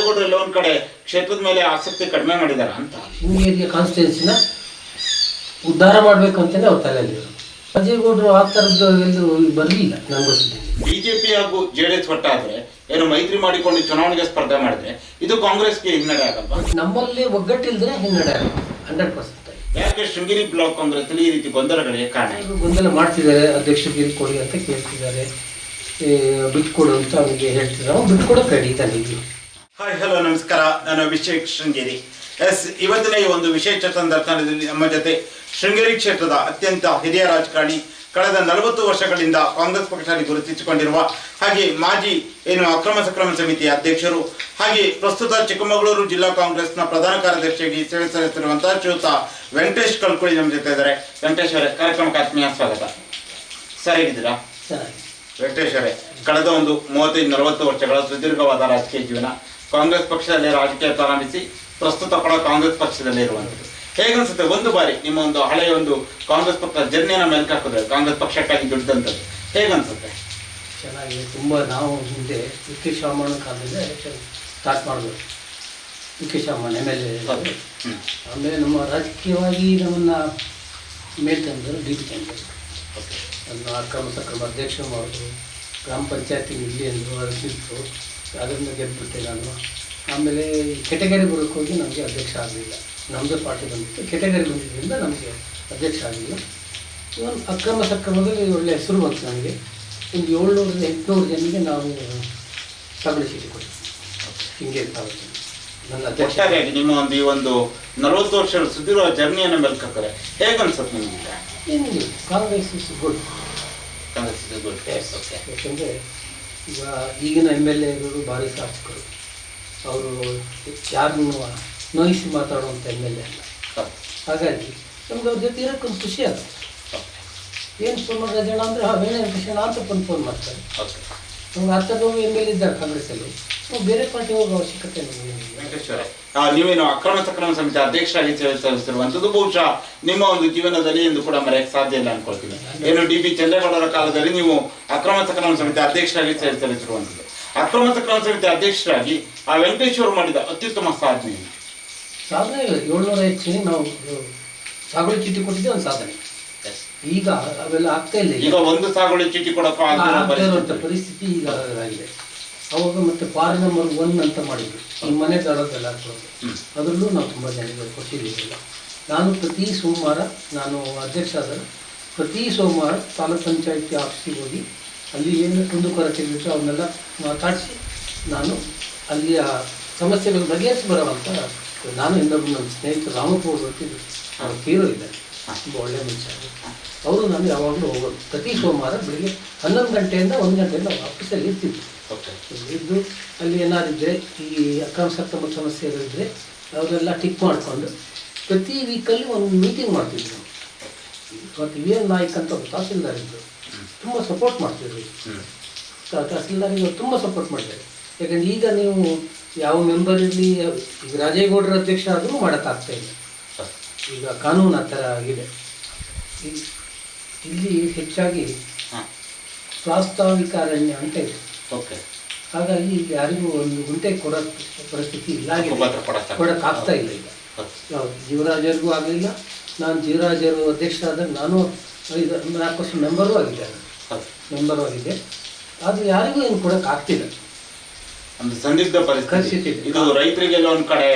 ರಾಜೇಗೌಡರು ಎಲ್ಲ ಒಂದ್ ಕಡೆ ಕ್ಷೇತ್ರದ ಮೇಲೆ ಆಸಕ್ತಿ ಕಡಿಮೆ ಮಾಡಿದಾರ ಅಂತ. ಶೃಂಗೇರಿಯ ಕಾನ್ಸ್ಟಿಟ್ಯೂನ್ಸಿನ ಉದ್ಧಾರ ಮಾಡಬೇಕು ಅಂತಲೇ ಅವ್ರ ತಲೆಯಲ್ಲಿ ಅಜಯಗೌಡರು ಆ ಥರದ್ದು ಎಲ್ಲೂ ಬರಲಿಲ್ಲ ಗೊತ್ತಿದೆ ಬಿಜೆಪಿ ಹಾಗೂ ಜೆಡಿಎಸ್ ಒಟ್ಟಾದ್ರೆ ಏನು ಮೈತ್ರಿ ಮಾಡಿಕೊಂಡು ಚುನಾವಣೆಗೆ ಸ್ಪರ್ಧೆ ಮಾಡಿದ್ರೆ ಇದು ಕಾಂಗ್ರೆಸ್ಗೆ ಹಿನ್ನಡೆ ಆಗಲ್ವಾ? ನಮ್ಮಲ್ಲಿ ಒಗ್ಗಟ್ಟಿಲ್ದ್ರೆ ಹಿನ್ನಡೆ ಹಂಡ್ರೆಡ್ ಪರ್ಸೆಂಟ್ ಯಾಕೆ ಶೃಂಗೇರಿ ಬ್ಲಾಕ್ ಕಾಂಗ್ರೆಸ್ ಈ ರೀತಿ ಗೊಂದಲಗಳಿಗೆ ಕಾರಣ ಇದೆ? ಗೊಂದಲ ಮಾಡ್ತಿದ್ದಾರೆ ಅಧ್ಯಕ್ಷರಿಗೆ ಕೊಡಿ ಅಂತ ಕೇಳ್ತಿದ್ದಾರೆ ಏ, ಬಿಟ್ಕೊಡು ಅಂತ ಅವನಿಗೆ ಹೇಳ್ತಿದ್ದಾರೆ. ಅವ್ನು ಬಿಟ್ಕೊಡೋ ಇದ್ದಾನೆ ಈಗಲೂ ಹಾಯ್ ಹಲೋ ನಮಸ್ಕಾರ. ನಾನು ಅಭಿಷೇಕ್ ಶೃಂಗೇರಿ. ಎಸ್ ಇವತ್ತಿನ ಈ ಒಂದು ವಿಶೇಷ ಸಂದರ್ಶನದಲ್ಲಿ ನಮ್ಮ ಜೊತೆ ಶೃಂಗೇರಿ ಕ್ಷೇತ್ರದ ಅತ್ಯಂತ ಹಿರಿಯ ರಾಜಕಾರಣಿ ಕಳೆದ ನಲವತ್ತು ವರ್ಷಗಳಿಂದ ಕಾಂಗ್ರೆಸ್ ಪಕ್ಷದಲ್ಲಿ ಗುರುತಿಸಿಕೊಂಡಿರುವ ಹಾಗೆ ಮಾಜಿ ಏನು ಅಕ್ರಮ ಸಕ್ರಮ ಸಮಿತಿಯ ಅಧ್ಯಕ್ಷರು ಹಾಗೆ ಪ್ರಸ್ತುತ ಚಿಕ್ಕಮಗಳೂರು ಜಿಲ್ಲಾ ಕಾಂಗ್ರೆಸ್ನ ಪ್ರಧಾನ ಕಾರ್ಯದರ್ಶಿಯಾಗಿ ಸೇವೆ ಸಲ್ಲಿಸಿರುವಂತಹ ಶ್ರೀಯುತ ವೆಂಕಟೇಶ್ ಕಲ್ಕುಳಿ ನಮ್ಮ ಜೊತೆ ಇದ್ದಾರೆ. ವೆಂಕಟೇಶ್ ಅವರೇ ಕಾರ್ಯಕ್ರಮಕ್ಕೆ ಆತ್ಮೀಯ ಸ್ವಾಗತ. ಸರ್ ಹೇಗಿದ್ದೀರಾ ವೆಂಕಟೇಶ್ ವೆಂಕಟೇಶ್ವರೇ ಕಳೆದ ಒಂದು ಮೂವತ್ತೈದು ನಲವತ್ತು ವರ್ಷಗಳ ಸುದೀರ್ಘವಾದ ರಾಜಕೀಯ ಜೀವನ ಕಾಂಗ್ರೆಸ್ ಪಕ್ಷದಲ್ಲಿ ರಾಜಕೀಯ ಪ್ರಾರಂಭಿಸಿ ಪ್ರಸ್ತುತ ಕೂಡ ಕಾಂಗ್ರೆಸ್ ಪಕ್ಷದಲ್ಲಿ ಇರುವಂಥದ್ದು. ಹೇಗನ್ಸುತ್ತೆ ಒಂದು ಬಾರಿ ನಿಮ್ಮ ಒಂದು ಹಳೆಯ ಒಂದು ಕಾಂಗ್ರೆಸ್ ಪಕ್ಷ ಜರ್ನಿಯನ್ನ ಮೇಲೆ ಹಾಕಿದ್ರೆ ಕಾಂಗ್ರೆಸ್ ಪಕ್ಷಕ್ಕಾಗಿ ದುಡ್ದಂಥದ್ದು ಹೇಗನ್ಸುತ್ತೆ ಚೆನ್ನಾಗಿದೆ. ತುಂಬ ನಾವು ಹಿಂದೆ ವಿ ಶಾಮಣ್ಣ ಕಾಲದಿಂದ ಸ್ಟಾರ್ಟ್ ಮಾಡಬೇಕು. V Shamanna M L A. ಆಮೇಲೆ ನಮ್ಮ ರಾಜಕೀಯವಾಗಿ ನಮ್ಮನ್ನು ಮೇಲ್ ತಂದರು ಡಿ ಪಿ ತಂದರು ನನ್ನ ಅಕ್ರಮ ಸಕ್ರಮ ಅಧ್ಯಕ್ಷ ಮಾಡಿದ್ರು ಗ್ರಾಮ ಪಂಚಾಯತಿ ಇಲ್ಲಿ ಅಂದರು ಅದರಿಂದ ಗೆದ್ದುಬಿಟ್ಟೆ ನಾನು. ಆಮೇಲೆ ಕೆಟಗರಿ ಬರೋಕ್ಕೆ ಹೋಗಿ ನಮಗೆ ಅಧ್ಯಕ್ಷ ಆಗಲಿಲ್ಲ. ನಮ್ಮದೇ ಪಾರ್ಟಿ ಬಂದಿತ್ತು ಕೆಟಗರಿ ಬಂದಿದ್ದರಿಂದ ನಮಗೆ ಅಧ್ಯಕ್ಷ ಆಗಲಿಲ್ಲ. ಒಂದು ಅಕ್ರಮ ಸಕ್ರಮದಲ್ಲಿ ಒಳ್ಳೆಯ ಹೆಸರು ಬಂತು ನನಗೆ ಒಂದು ಏಳ್ನೂರಿಂದ ಎಂಟುನೂರು ಜನರಿಗೆ ನಾವು ತಗೊಳ್ಳಿ ಚೀಟಿ ಕೊಡ್ತೀವಿ ಹಿಂಗೆ ನನ್ನ ಅಧ್ಯಕ್ಷ. ಒಟ್ಟಾರೆಯಾಗಿ ನಿಮ್ಮ ಒಂದು ಈ ಒಂದು ನಲವತ್ತು ವರ್ಷ ಸುದೀರ್ಘ ಜರ್ನಿಯನ್ನು ಮೆಲ್ಕ್ ಹೇಗೆ ಅನ್ಸುತ್ತೆ ನಿಮಗೆ? ಏನಿಲ್ಲ. Congress is good Congress. Okay. ಯಾಕೆಂದರೆ ಈಗ ಈಗಿನ ಎಂ ಎಲ್ ಎಗಳು ಭಾರಿ ಶಾಸಕರು ಅವರು ಯಾರನ್ನು ನೋಯಿಸಿ ಮಾತಾಡುವಂಥ ಎಂ ಎಲ್ ಎ ಅಲ್ಲ. ಹಾಗಾಗಿ ನಮ್ಗೆ ಅವ್ರ ಜೊತೆ ಇರೋಕ್ಕೊಂದು ಖುಷಿ ಆಗುತ್ತೆ ಏನು ಫೋನ್ ರಜಣ ಅಂದರೆ ಹಾಂ ಕೃಷ್ಣ ಅಂತ ಫೋನ್ ಮಾಡ್ತಾರೆ. ನಮ್ಗೆ ಹತ್ತದವರು ಎಂ ಎಲ್ ಎ ಇದ್ದಾರೆ ಕಾಂಗ್ರೆಸ್ಸಲ್ಲಿ ಬೇರೆ ಪಾರ್ಟಿ ಹೋಗೋ ಅವಶ್ಯಕತೆ ವೆಂಕಟೇಶ್ವರ ನೀವೇನು ಅಕ್ರಮ ಸಕ್ರಮ ಸಮಿತಿ ಅಧ್ಯಕ್ಷರಾಗಿ ಸೇವೆ ಸಲ್ಲಿಸಿರುವಂತದ್ದು ಬಹುಶಃ ನಿಮ್ಮ ಒಂದು ಜೀವನದಲ್ಲಿ ಎಂದು ಕೂಡ ಮರೆಯಕ್ಕೆ ಸಾಧ್ಯ ಇಲ್ಲ ಅನ್ಕೊಳ್ತೀನಿ. ಏನು ಡಿ ಬಿ ಚಂದ್ರೇಗೌಡರ ಕಾಲದಲ್ಲಿ ನೀವು ಅಕ್ರಮ ಸಕ್ರಮ ಸಮಿತಿ ಅಧ್ಯಕ್ಷರಾಗಿ ಸೇವೆ ಸಲ್ಲಿಸಿರುವಂತದ್ದು ಅಕ್ರಮ ಸಕ್ರಮ ಸಮಿತಿ ಅಧ್ಯಕ್ಷರಾಗಿ ಆ ವೆಂಕಟೇಶ್ವರ ಮಾಡಿದ ಅತ್ಯುತ್ತಮ ಸಾಧನೆ ಸಾಧನೆ ಇಲ್ಲ ಏಳ್ನೂರ ಹೆಚ್ಚಿನ ನಾವು ಸಾಗುಳಿ ಚೀಟಿ ಕೊಟ್ಟಿದ್ದೆ ಒಂದು ಸಾಧನೆ. ಈಗ ಅವೆಲ್ಲ ಆಗ್ತಾ ಇಲ್ಲ ಈಗ. ಒಂದು ಸಾಗುಳಿ ಚೀಟಿ ಪರಿಸ್ಥಿತಿ. ಪರಿಸ್ಥಿತಿ ಈಗ ಆಗಿದೆ. ಅವಾಗ ಮತ್ತೆ ಫಾರ್ ನಂಬರ್ ಒನ್ ಅಂತ ಮಾಡಿದ್ರು. ಈ ಮನೆ ಹ್ಮ್. ಅದರಲ್ಲೂ ನಾವು ತುಂಬ ಜನರಿಗೆ ಕೊಟ್ಟಿದ್ದೀವಿ ನಾನು ಪ್ರತಿ ಸೋಮವಾರ ನಾನು ಅಧ್ಯಕ್ಷ ಆದರೆ ಪ್ರತಿ ಸೋಮವಾರ ತಾಲೂಕ್ ಪಂಚಾಯತಿ ಆಫೀಸಿಗೆ ಹೋಗಿ ಅಲ್ಲಿ ಏನು ಕುಂದುಕೊರತೆ ಇರುತ್ತೋ ಅವನ್ನೆಲ್ಲ ಮಾತಾಡಿಸಿ ನಾನು ಅಲ್ಲಿಯ ಸಮಸ್ಯೆಗಳು ಬಗೆಹರಿಸಿ ಬರೋವಂಥ ನಾನು ಇನ್ನೊಬ್ಬ ನನ್ನ ಸ್ನೇಹಿತರು ರಾಮಪುರ ಗೊತ್ತಿದ್ದು ಅವ್ರು ತೀರೋ ಇದ್ದಾರೆ ತುಂಬ ಒಳ್ಳೆಯ ಮನುಷ್ಯ ಅವರು. ನಾನು ಯಾವಾಗಲೂ ಹೋಗೋದು. ಪ್ರತಿ ಸೋಮವಾರ ಬೆಳಿಗ್ಗೆ ಹನ್ನೊಂದು ಗಂಟೆಯಿಂದ ಒಂದು ಗಂಟೆಯಿಂದ ಆಫೀಸಲ್ಲಿ ಇರ್ತಿದ್ವಿ. ಇದ್ದು ಅಲ್ಲಿ ಏನಾದಿದ್ರೆ ಈ ಅಕ್ರಮ ಸಕ್ರಮ ಸಮಸ್ಯೆಗಳಿದ್ರೆ ಅವರೆಲ್ಲ ಟಿಕ್ ಮಾಡಿಕೊಂಡು ಪ್ರತಿ ವೀಕಲ್ಲಿ ಒಂದು ಮೀಟಿಂಗ್ ಮಾಡ್ತಿದ್ರು ಮತ್ತು ಇವತ್ತು ವಿ ಎನ್ ನಾಯ್ಕ್ ಅಂತ ತಹಸೀಲ್ದಾರ್ ಇದ್ದರು ತುಂಬ ಸಪೋರ್ಟ್ ಮಾಡ್ತಿದ್ರು. ತಹಸೀಲ್ದಾರಿಗೆ ತುಂಬ ಸಪೋರ್ಟ್ ಮಾಡ್ತಾರೆ. ಯಾಕಂದ್ರೆ ಈಗ ನೀವು ಯಾವ ಮೆಂಬರ್ ಇರಲಿ ಈಗ ರಾಜೇಗೌಡರ ಅಧ್ಯಕ್ಷ ಆದರೂ ಮಾಡೋಕ್ಕಾಗ್ತಾ ಇಲ್ಲ. ಈಗ ಕಾನೂನು ಆ ಥರ ಆಗಿದೆ. ಈ- ಇಲ್ಲಿ ಹೆಚ್ಚಾಗಿ. ಪ್ರಾಸ್ತಾವಿಕ ಅರಣ್ಯ ಅಂತ ಇದೆ. Okay. ಹಾಗಾಗಿ ಯಾರಿಗೂ ಒಂದು ಗುಂಟೆ ಕೊಡೋ ಪರಿಸ್ಥಿತಿ ಇಲ್ಲ ಕೊಡಕ್ಕಾಗ್ತಾ ಇಲ್ಲ. ಈಗ. ಜೀವರಾಜರಿಗೂ ಆಗಲಿಲ್ಲ ನಾನು ಜೀವರಾಜರು ಅಧ್ಯಕ್ಷ ಆದಾಗ ನಾನು ಐದು ನಾಲ್ಕು ವರ್ಷ ಮೆಂಬರು ಆಗಿದೆ. ಮೆಂಬರು ಆಗಿದೆ. ಆದರೆ ಯಾರಿಗೂ ಏನು ಕೊಡಕ್ಕೆ ಆಗ್ತಿಲ್ಲ. ಒಂದು ಸಂದಿಗ್ಧ ಪರಿಸ್ಥಿತಿ. ಇದು. ರೈತರಿಗೆಲ್ಲ ಒಂದು ಕಡೆ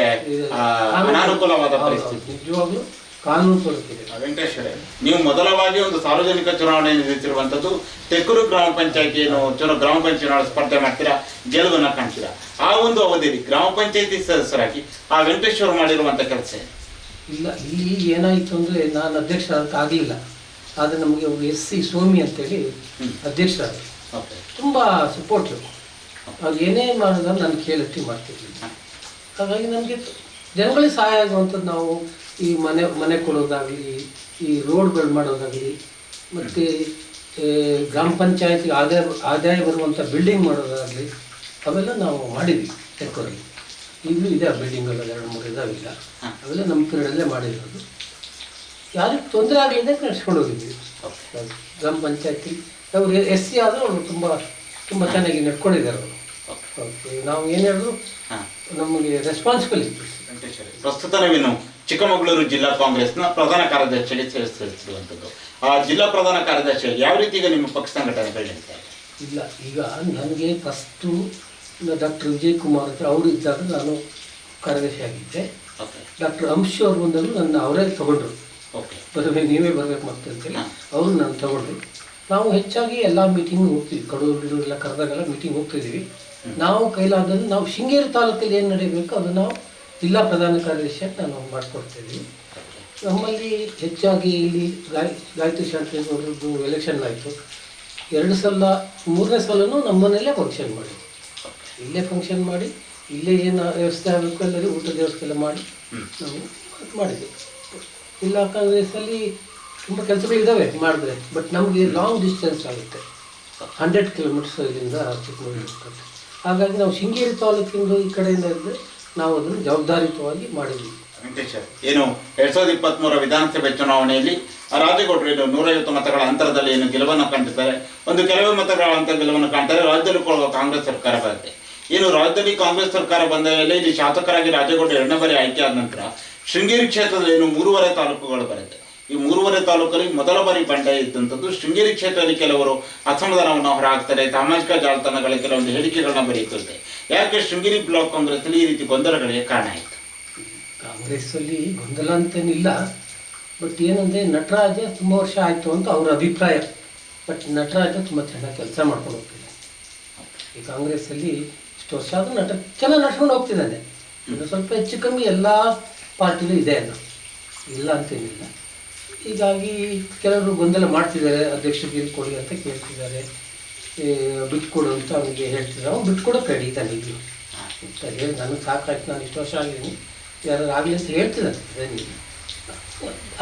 ಅನಾನುಕೂಲವಾದ ಪರಿಸ್ಥಿತಿ. ನಿಜವಾಗ್ಲೂ ಕಾನೂನು ಕೊಡುತ್ತಿದೆ. ವೆಂಕಟೇಶ್ವರೇ ನೀವು ಮೊದಲವಾಗಿ ಒಂದು ಸಾರ್ವಜನಿಕ ಚುನಾವಣೆ ನಿಲ್ಲಿಸಿರುವಂತದ್ದು ತೆಕ್ಕೂರು ಗ್ರಾಮ ಪಂಚಾಯತಿ ಏನು ಚುನ ಗ್ರಾಮ ಪಂಚಾಯತ್ ಚುನಾವಣೆ ಸ್ಪರ್ಧೆ ಮಾಡ್ತೀರಾ? ಗೆಲುವನ್ನ ಕಾಣ್ತೀರಾ? ಆ ಒಂದು ಅವಧಿಯಲ್ಲಿ ಗ್ರಾಮ ಪಂಚಾಯತಿ ಸದಸ್ಯರಾಗಿ ಆ ವೆಂಕಟೇಶ್ವರ ಮಾಡಿರುವಂತ ಕೆಲಸ ಇಲ್ಲ ಇಲ್ಲಿ ಏನಾಯಿತು ಅಂದರೆ ನಾನು ಅಧ್ಯಕ್ಷ ಆಗಲಿಲ್ಲ. ಆದರೆ ನಮಗೆ ಎಸ್ ಸಿ ಸೋಮಿ ಅಂತೇಳಿ ಹೇಳಿ ಅಧ್ಯಕ್ಷರಾದರು ತುಂಬಾ ಸಪೋರ್ಟು ಅವ್ರು ಏನೇ ಮಾಡಿದ್ರು ನಾನು ಕೇಳಟ್ಟಿ ಮಾಡ್ತಿರ್ಲಿಲ್ಲ. ಹಾಗಾಗಿ ನಮಗೆ ಜನಗಳಿಗೆ ಸಹಾಯ ಆಗುವಂಥದ್ದು ನಾವು ಈ ಮನೆ ಮನೆ ಕೊಡೋದಾಗಲಿ ಈ ರೋಡ್ಗಳು ಮಾಡೋದಾಗಲಿ ಮತ್ತು ಗ್ರಾಮ ಪಂಚಾಯತಿ ಆದಾಯ ಆದಾಯ ಬರುವಂಥ ಬಿಲ್ಡಿಂಗ್ ಮಾಡೋದಾಗಲಿ ಅವೆಲ್ಲ ನಾವು ಮಾಡಿದ್ವಿ ತೆಕ್ಕೋರಲ್ಲಿ ಈಗಲೂ ಇದೆ ಆ ಬಿಲ್ಡಿಂಗಲ್ಲ ಎರಡು ಮೂರು ಇದಾವಿಲ್ಲ. ಅವೆಲ್ಲ ನಮ್ಮ ಕಡೆಯಲ್ಲೇ ಮಾಡಿರೋದು. ಯಾರಿಗೆ ತೊಂದರೆ ಆಗಲಿದೆ ನಡೆಸ್ಕೊಂಡು ಹೋಗಿದ್ವಿ. ಗ್ರಾಮ ಪಂಚಾಯತಿ ಅವರು ಎಸ್ ಸಿ ಆದರೂ ಅವರು ತುಂಬ ತುಂಬ ಚೆನ್ನಾಗಿ ನಡ್ಕೊಂಡಿದ್ದಾರೆ ಅವರು. ನಾವು ಏನು ಹೇಳಿದ್ರು ನಮಗೆ ರೆಸ್ಪಾನ್ಸಿಬಲ್ ಇತ್ತು ಪ್ರಸ್ತುತ ನಾವೇನು ಚಿಕ್ಕಮಗಳೂರು ಜಿಲ್ಲಾ ಕಾಂಗ್ರೆಸ್ನ ಪ್ರಧಾನ ಕಾರ್ಯದರ್ಶಿಗೆ ಸೇರಿಸಿರುವಂಥದ್ದು. ಆ ಜಿಲ್ಲಾ ಪ್ರಧಾನ ಕಾರ್ಯದರ್ಶಿ ಯಾವ ರೀತಿ ಈಗ ನಿಮ್ಮ ಪಕ್ಷ ಸಂಘಟನೆ ಇಲ್ಲ ಈಗ ನನಗೆ ಫಸ್ಟು ಡಾಕ್ಟರ್ ವಿಜಯ್ ಕುಮಾರ್ ಹತ್ರ ಅವರು ಇದ್ದಾಗ ನಾನು ಕಾರ್ಯದರ್ಶಿ ಆಗಿದ್ದೆ. ಡಾಕ್ಟರ್ ಅಂಶು ಅವ್ರು ಬಂದಾಗ ನನ್ನ ಅವರೇ ತಗೊಂಡ್ರು. ಓಕೆ. ಬರಬೇಕು ನೀವೇ ಬರಬೇಕು ಮತ್ತೆ ಅಂತೇಳಿ ಅವರು ನಾನು ತಗೊಂಡ್ರು. ನಾವು ಹೆಚ್ಚಾಗಿ ಎಲ್ಲ ಮೀಟಿಂಗ್ ಹೋಗ್ತೀವಿ. ಕಡೂರು ಎಲ್ಲ ಕರೆದಾಗೆಲ್ಲ ಮೀಟಿಂಗ್ ಹೋಗ್ತಿದ್ದೀವಿ ನಾವು ಕೈಲಾದಲ್ಲಿ ನಾವು ಶೃಂಗೇರಿ ತಾಲೂಕಲ್ಲಿ ಏನು ನಡೀಬೇಕು ಅದು ನಾವು ಜಿಲ್ಲಾ ಪ್ರಧಾನ ಕಾರ್ಯದರ್ಶಿಯಾಗಿ ನಾನು ಮಾಡಿಕೊಡ್ತೀವಿ. ನಮ್ಮಲ್ಲಿ ಹೆಚ್ಚಾಗಿ ಇಲ್ಲಿ ಗಾಯ, ಗಾಯತ್ರಿ ಶಾಂತಿಗೌಡರದ್ದು ಎಲೆಕ್ಷನ್ ಆಯಿತು. ಎರಡು ಸಲ, ಮೂರನೇ ಸಲನೂ ನಮ್ಮನೆಯಲ್ಲೇ ಫಂಕ್ಷನ್ ಮಾಡಿ. ಇಲ್ಲೇ ಫಂಕ್ಷನ್ ಮಾಡಿ, ಇಲ್ಲೇ ಏನು ವ್ಯವಸ್ಥೆ ಆಗಬೇಕು ಎಲ್ಲರೂ ಊಟದ ವ್ಯವಸ್ಥೆ ಎಲ್ಲ ಮಾಡಿ ನಾವು ಮಾಡಿದ್ವಿ. ಜಿಲ್ಲಾ ಕಾಂಗ್ರೆಸ್ಸಲ್ಲಿ ತುಂಬ ಕೆಲಸಗಳಿದ್ದಾವೆ ಮಾಡಿದ್ರೆ ಬಟ್ ನಮಗೆ ಲಾಂಗ್ ಡಿಸ್ಟೆನ್ಸ್ ಆಗುತ್ತೆ. ಹಂಡ್ರೆಡ್ ಕಿಲೋಮೀಟರ್ಸ್ ಇಲ್ಲಿಂದ ಚಿಕ್ಕಮಗಳೂರು ಹಾಗಾಗಿ ನಾವು ಶೃಂಗೇರಿ ತಾಲೂಕಿಂದ ಈ ಕಡೆಯಿಂದ ಇದ್ದರೆ ನಾವು ಅದನ್ನು ಜವಾಬ್ದಾರಿಯುತವಾಗಿ ಮಾಡಿದ್ವಿ. ವೆಂಕಟೇಶ, ಏನು ಎರಡ್ ಸಾವಿರದ ಇಪ್ಪತ್ಮೂರ ವಿಧಾನಸಭೆ ಚುನಾವಣೆಯಲ್ಲಿ ರಾಜೇಗೌಡರು ಏನು ನೂರೈವತ್ತು ಮತಗಳ ಅಂತರದಲ್ಲಿ ಏನು ಗೆಲುವನ್ನು ಕಾಣ್ತಿದ್ದಾರೆ ಒಂದು ಕೆಲವೇ ಮತಗಳ ಅಂತ ಗೆಲುವನ್ನು ಕಾಣ್ತಾರೆ. ರಾಜ್ಯದಲ್ಲಿ ಕೊಡುವ ಕಾಂಗ್ರೆಸ್ ಸರ್ಕಾರ ಬರುತ್ತೆ ಏನು ರಾಜ್ಯದಲ್ಲಿ ಕಾಂಗ್ರೆಸ್ ಸರ್ಕಾರ ಬಂದ ಮೇಲೆ ಇಲ್ಲಿ ಶಾಸಕರಾಗಿ ರಾಜೇಗೌಡರು ಎರಡನೇ ಬಾರಿ ಆಯ್ಕೆ ಆದ ನಂತರ ಶೃಂಗೇರಿ ಕ್ಷೇತ್ರದಲ್ಲಿ ಏನು ಮೂರುವರೆ ತಾಲೂಕುಗಳು ಬರುತ್ತೆ. ಈ ಮೂರುವರೆ ತಾಲೂಕಲ್ಲಿ ಮೊದಲ ಬಾರಿ ಬಂಡ ಇದ್ದಂಥದ್ದು ಶೃಂಗೇರಿ ಕ್ಷೇತ್ರದಲ್ಲಿ ಕೆಲವರು ಅಸಮಾಧಾನವನ್ನು ಹೊರಹಾಕ್ತಾರೆ, ಸಾಮಾಜಿಕ ಜಾಲತಾಣಗಳ ಕೆಲವೊಂದು ಹೇಳಿಕೆಗಳನ್ನ ಬರೆಯುತ್ತಂತೆ ಯಾಕೆ ಶೃಂಗೇರಿ ಬ್ಲಾಕ್ ಕಾಂಗ್ರೆಸ್ನಲ್ಲಿ ಈ ರೀತಿ ಗೊಂದಲಗಳಿಗೆ ಕಾರಣ ಆಯಿತು? ಕಾಂಗ್ರೆಸ್ಸಲ್ಲಿ ಗೊಂದಲ ಅಂತೇನಿಲ್ಲ, ಬಟ್ ಏನಂದರೆ ನಟರಾಜ ತುಂಬ ವರ್ಷ ಆಯಿತು ಅಂತ ಅವ್ರ ಅಭಿಪ್ರಾಯ. ಬಟ್ ನಟರಾಜ ತುಂಬ ಚೆನ್ನಾಗಿ ಕೆಲಸ ಮಾಡ್ಕೊಂಡು ಹೋಗ್ತಿದೆ ಈ ಕಾಂಗ್ರೆಸ್ಸಲ್ಲಿ ಇಷ್ಟು ವರ್ಷ ಆದರೂ ನಟ ಚೆನ್ನಾಗಿ ನಡ್ಕೊಂಡು ಹೋಗ್ತಿದ್ದಾನೆ ಇನ್ನು ಸ್ವಲ್ಪ ಹೆಚ್ಚು ಕಮ್ಮಿ ಎಲ್ಲ ಪಾರ್ಟಿಲೂ ಇದೆ ಅಲ್ಲ. ಇಲ್ಲ ಅಂತೇನಿಲ್ಲ. ಹೀಗಾಗಿ ಕೆಲವರು ಗೊಂದಲ ಮಾಡ್ತಿದ್ದಾರೆ ಅಧ್ಯಕ್ಷರಿಗೆ ಕೊಡಿ ಅಂತ ಕೇಳ್ತಿದ್ದಾರೆ. ಬಿಟ್ಕೊಡು ಅಂತ ಅವನಿಗೆ ಹೇಳ್ತಿದ್ದಾರೆ. ಅವ್ನು ಬಿಟ್ಕೊಡೋ ಕಡಿ ಇದ್ದಾನೆ ಅಂತ ಹೇಳಿ ನನಗೆ ಸಾಕಾಯ್ತು ನಾನು ಇಷ್ಟು ವರ್ಷ ಆಗಿದ್ದೀನಿ. ಯಾರು ಆಗಲಿ ಅಂತ ಹೇಳ್ತಿದ್ದಾರೆ.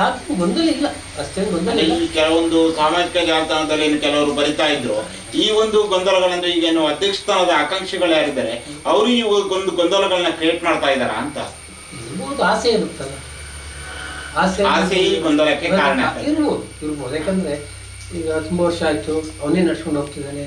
ಆದ್ರೂ ಗೊಂದಲ ಇಲ್ಲ. ಅಷ್ಟೇನು ಗೊಂದಲ ಇಲ್ಲ. ಈ ಕೆಲವೊಂದು ಸಾಮಾಜಿಕ ಜಾಲತಾಣದಲ್ಲಿ ಏನು ಕೆಲವರು ಬರಿತಾ ಇದ್ರು ಈ ಒಂದು ಗೊಂದಲಗಳಂದ್ರೆ ಈಗೇನು ಅಧ್ಯಕ್ಷ ಸ್ಥಾನದ ಆಕಾಂಕ್ಷಿಗಳು ಯಾರಿದ್ದಾರೆ ಅವರು ಈ ಒಂದು ಗೊಂದಲಗಳನ್ನ ಕ್ರಿಯೇಟ್ ಮಾಡ್ತಾ ಇದ್ದಾರಾ ಅಂತ? ಒಂದು ಆಸೆ ಇರುತ್ತಲ್ಲ ಆಸೆ ಈ ಗೊಂದಲಕ್ಕೆ ಕಾರಣ. ಇರ್ಬೋದು ಇರ್ಬೋದು. ಯಾಕಂದ್ರೆ ಈಗ ತುಂಬ ವರ್ಷ ಆಯ್ತು ಅವನೇ ನಡ್ಸ್ಕೊಂಡು ಹೋಗ್ತಿದ್ದಾನೆ.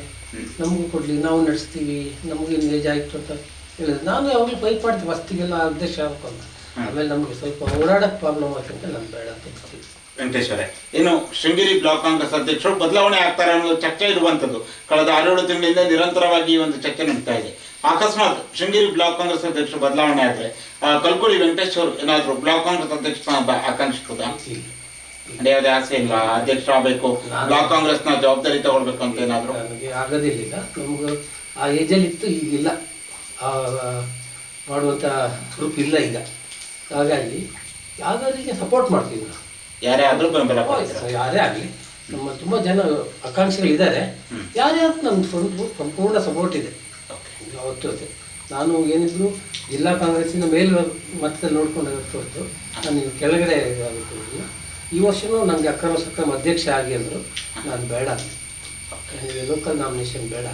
ನಮಗೂ ಕೊಡಲಿ ನಾವು ನಡೆಸ್ತೀವಿ ನಮಗೆ ಏಜ್ ಆಯ್ತು ಅಂತ ಹೇಳಿದ್ರು. ನಾನು ಯಾವಾಗಲೂ ಬೈಕ್ ಮಾಡ್ತೀವಿ ಫಸ್ಟಿಗೆಲ್ಲ ಉದ್ದೇಶ ಹಾಕೊಂಡ ಆಮೇಲೆ ನಮಗೆ ಸ್ವಲ್ಪ ಓಡಾಡಕ್ಕೆ ಪ್ರಾಬ್ಲಮ್ ಆಗ್ತಂತ ನಾನು ಬೇಡ ಅಂತ ಏನು ವೆಂಕಟೇಶ್ವರೇ ಇನ್ನು ಶೃಂಗೇರಿ ಬ್ಲಾಕ್ ಕಾಂಗ್ರೆಸ್ ಅಧ್ಯಕ್ಷರು ಬದಲಾವಣೆ ಆಗ್ತಾರೆ ಅನ್ನೋ ಚರ್ಚೆ ಇರುವಂತದ್ದು ಕಳೆದ ಆರೇಳು ತಿಂಗಳಿಂದ ನಿರಂತರವಾಗಿ ಈ ಒಂದು ಚರ್ಚೆ ನಡೀತಾ ಇದೆ. ಅಕಸ್ಮಾತ್ ಶೃಂಗೇರಿ ಬ್ಲಾಕ್ ಕಾಂಗ್ರೆಸ್ ಅಧ್ಯಕ್ಷರು ಬದಲಾವಣೆ ಆದ್ರೆ ಕಲ್ಕೊಳ್ಳಿ ಕಲ್ಕುಳಿ ವೆಂಕಟೇಶ್ವರ್ ಏನಾದ್ರು ಬ್ಲಾಕ್ ಕಾಂಗ್ರೆಸ್ ಅಧ್ಯಕ್ಷ ಅಂದ್ರೆ ಯಾವುದೇ ಆಸೆ ಇಲ್ಲ ಅಧ್ಯಕ್ಷ ಆಗಬೇಕು ಬ್ಲಾಕ್ ಕಾಂಗ್ರೆಸ್ನ ಜವಾಬ್ದಾರಿ ತಗೊಳ್ಬೇಕು ಅಂತ ಏನಾದ್ರು? ನನಗೆ ನಮ್ಗೆ ಆ ಏಜಲ್ಲಿ ಇತ್ತು ಈಗಿಲ್ಲ. ಆ ಮಾಡುವಂಥ ಗ್ರೂಪ್ ಇಲ್ಲ ಈಗ. ಹಾಗಾಗಿ ಯಾವ್ದಾರಿಗೆ ಸಪೋರ್ಟ್ ಮಾಡ್ತೀವಿ ನಾವು. ಯಾರೇ ಆದ್ರೂ ಬೆಂಬಲ? ಯಾರೇ ಆಗಲಿ. ನಮ್ಮ ತುಂಬ ಜನ ಆಕಾಂಕ್ಷಿಗಳಿದ್ದಾರೆ. ಯಾರೇ ಆದ್ರೂ ನಮ್ಮ ಸ್ವಂತ ಸಂಪೂರ್ಣ ಸಪೋರ್ಟ್ ಇದೆ. ಯಾವತ್ತೂ ಅದೇ. ನಾನು ಏನಿದ್ರು ಜಿಲ್ಲಾ ಕಾಂಗ್ರೆಸ್ಸಿನ ಮೇಲ್ ಮಟ್ಟದಲ್ಲಿ ನೋಡ್ಕೊಂಡು ಹೊರತು ನಾನು ನೀವು ಕೆಳಗಡೆ ಆಗುತ್ತಿಲ್ಲ ಈ ವರ್ಷನೂ ನನಗೆ ಅಕ್ರಮ ಸಕ್ರಮ ಅಧ್ಯಕ್ಷ ಆಗಿ ಅಂದರು. ನಾನು ಬೇಡ. ನನಗೆ ಲೋಕಲ್ ನಾಮಿನೇಷನ್ ಬೇಡ.